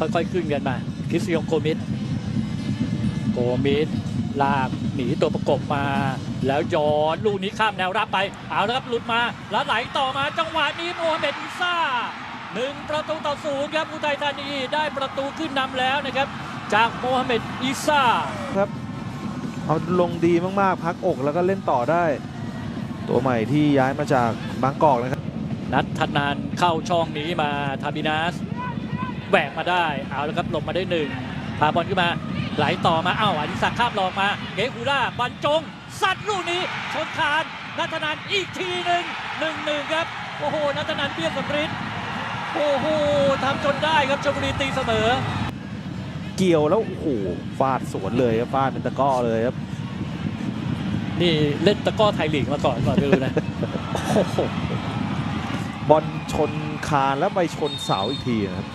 ค่อยๆขึ้นกันมาคริสยองโกมิดโกมิดลากหนีตัวประกบมา แล้วย้อนลูกนี้ข้ามแนวรับไป เอาแล้วครับหลุดมาแล้วไหลต่อมาจังหวะนี้โมฮัมเหม็ดอิซ่าหนึ่งประตูต่อศูนย์ครับอุทัยธานีได้ประตูขึ้นนำแล้วนะครับ จากโมฮัมเหม็ดอิซ่าเอาลงดีมากๆ พักอกแล้วก็เล่นต่อได้ ตัวใหม่ที่ย้ายมาจากบางกอกนะครับนัทธนานเข้าช่องนี้มาทาบินัส แหวกมาได้เอาแล้วครับหลบมาได้หนึ่งพาบอลขึ้นมาไหลต่อมาเอ้าอดิศักดิ์ข้ามหลอกมาเกคูล่าบรรจง สัตว์ลูกนี้ชนคานนัทนานอีกทีหนึ่งหนึ่งหนึ่งครับโอ้โหนัทนานเบี้ยสำริดโอ้โหทำจนได้ครับชลบุรีตีเสมอ เกี่ยวแล้วโอ้โหฟาดสวนเลยครับฟาดเป็นตะกร้อเลยครับนี่เล่นตะกร้อไทยลีกมาก่อนก่อนไม่รู้นะโอ้โหบอลชนคานแล้วไปชนเสาอีกทีนะครับ